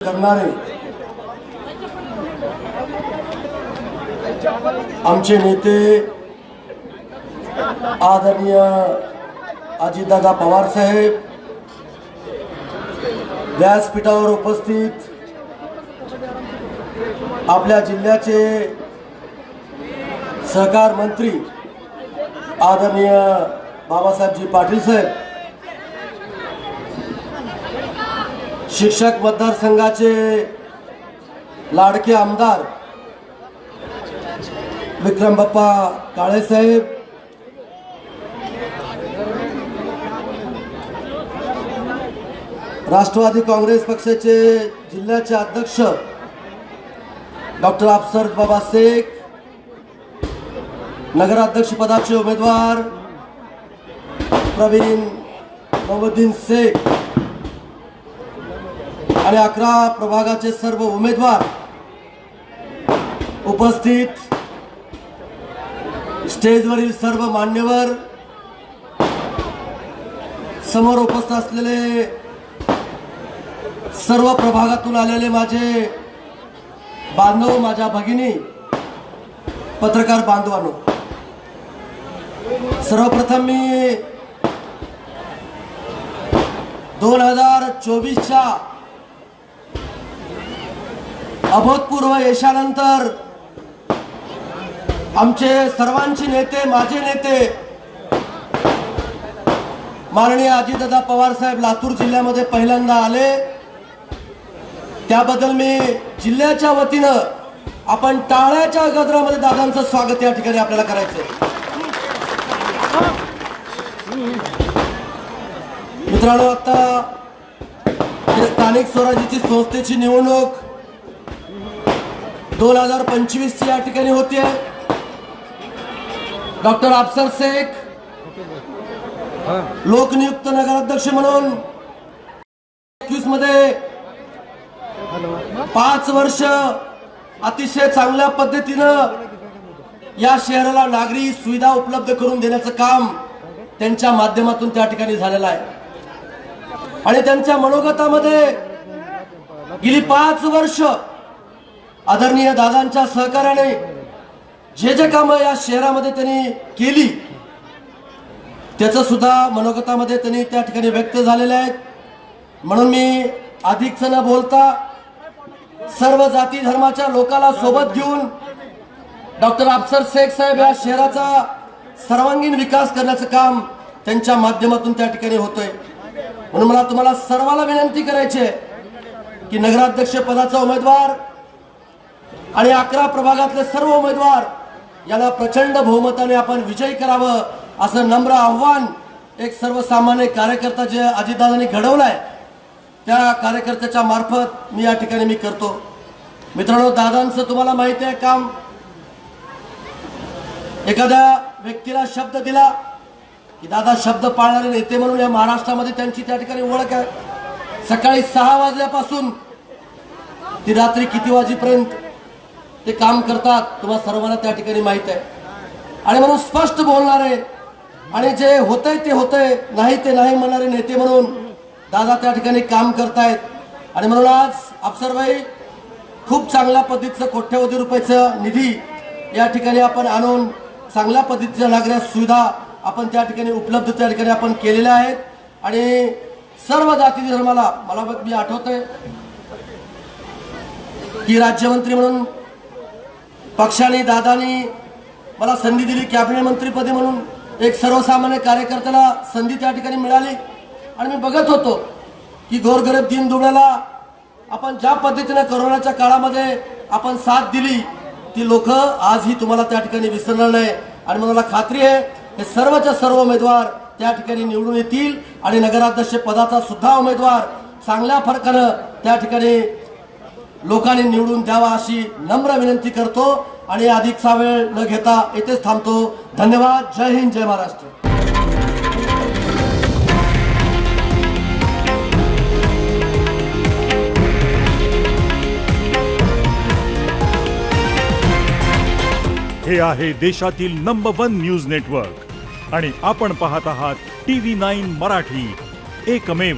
करणारे. आमचे नेते आदरणीय अजितदादा पवार साहेब व्यासपीठावर उपस्थित आपल्या जिल्ह्याचे सहकार मंत्री आदरणीय बाबासाहेबजी पाटील साहेब शिक्षक मतदारसंघाचे लाडके आमदार विक्रम बाप्पा काळेसाहेब राष्ट्रवादी काँग्रेस पक्षाचे जिल्ह्याचे अध्यक्ष डॉक्टर अफसर बाबा शेख नगराध्यक्ष पदाचे उमेदवार प्रवीण मोहम्मदीन शेख. आणि अकरा प्रभागाचे सर्व उमेदवार उपस्थित. स्टेजवरील सर्व मान्यवर समोर उपस्थित असलेले सर्व प्रभागातून आलेले माझे बांधव माझ्या भगिनी पत्रकार बांधवांनो सर्वप्रथम मी दोन हजार चोवीसच्या अभूतपूर्व यशानंतर आमचे सर्वांचे नेते माझे नेते माननीय अजितदादा पवार साहेब लातूर जिल्ह्यामध्ये पहिल्यांदा आले. त्याबद्दल मी जिल्ह्याच्या वतीनं आपण टाळ्याच्या गजरामध्ये दादांचं स्वागत या ठिकाणी आपल्याला करायचं मित्रांनो आता स्थानिक स्वराज्याची संस्थेची निवडणूक दोन हजार पंचवीस ची या ठिकाणी होते डॉक्टर अफसर शेख लोकनियुक्त नगराध्यक्ष म्हणून एकवीसमध्ये पाच वर्ष अतिशय चांगल्या पद्धतीनं या शहराला नागरी सुविधा उपलब्ध करून देण्याचं काम त्यांच्या माध्यमातून त्या ठिकाणी झालेलं आहे. आणि त्यांच्या मनोगतामध्ये गेली पाच वर्ष आदरणीय दादांच्या सहकार्याने जे जे कामं या शहरामध्ये त्यांनी केली त्याचं सुद्धा मनोगतामध्ये त्यांनी त्या ठिकाणी व्यक्त झालेले आहेत. म्हणून मी अधिकच न बोलता सर्व जाती धर्माच्या लोकाला सोबत घेऊन डॉक्टर अफसर शेख साहेब या शहराचा सर्वांगीण विकास करण्याचं काम त्यांच्या माध्यमातून त्या ठिकाणी होतोय. म्हणून मला तुम्हाला सर्वाला विनंती करायची आहे की नगराध्यक्ष पदाचा उमेदवार आणि अकरा प्रभागातले सर्व उमेदवार याला प्रचंड बहुमताने आपण विजयी करावं असं नम्र आव्हान एक सर्वसामान्य कार्यकर्ता जे अजितदादांनी घडवलाय त्या कार्यकर्त्याच्या मार्फत मी या ठिकाणी मी करतो. मित्रांनो दादांचं तुम्हाला माहिती आहे काम. एखाद्या व्यक्तीला शब्द दिला की दादा शब्द पाळणारे नेते म्हणून या महाराष्ट्रामध्ये त्यांची त्या ठिकाणी ओळख आहे. सकाळी सहा वाजल्यापासून ती रात्री किती वाजेपर्यंत ते काम करतात तुम्हाला सर्वांना त्या ठिकाणी माहीत आहे. आणि म्हणून स्पष्ट बोलणारे आणि जे होतंय ते होतंय नाही ते नाही म्हणणारे नेते म्हणून दादा त्या ठिकाणी काम करतायत. आणि म्हणून आज अफसरबाई खूप चांगल्या पद्धतीचं कोट्यवधी रुपयाचं निधी या ठिकाणी आपण आणून चांगल्या पद्धतीच्या लागणाऱ्या सुविधा आपण त्या ठिकाणी उपलब्ध त्या ठिकाणी आपण केलेल्या आहेत. आणि सर्व जाती धर्माला मला बघ- मी आठवतंय की राज्यमंत्री म्हणून पक्षाने दादानी मला संधी दिली कॅबिनेट मंत्रीपदी म्हणून. एक सर्वसामान्य कार्यकर्त्याला संधी त्या ठिकाणी मिळाली. आणि मी बघत होतो की गोरगरीब दिन दुबळ्याला आपण ज्या पद्धतीने कोरोनाच्या काळामध्ये आपण साथ दिली ती लोक आजही तुम्हाला त्या ठिकाणी विसरणार नाही. आणि मला खात्री आहे हे सर्वच्या सर्व उमेदवार त्या ठिकाणी निवडून येतील. आणि नगराध्यक्ष पदाचा सुद्धा उमेदवार चांगल्या फरकानं त्या ठिकाणी लोकांनी निवडून द्यावा अशी नम्र विनंती करतो आणि अधिकचा वेळ न घेता येथेच थांबतो. धन्यवाद. जय हिंद जय महाराष्ट्र. हे आहे देशातील नंबर वन न्यूज नेटवर्क आणि आपण पाहत आहात टी व्ही नाईन मराठी. एकमेव.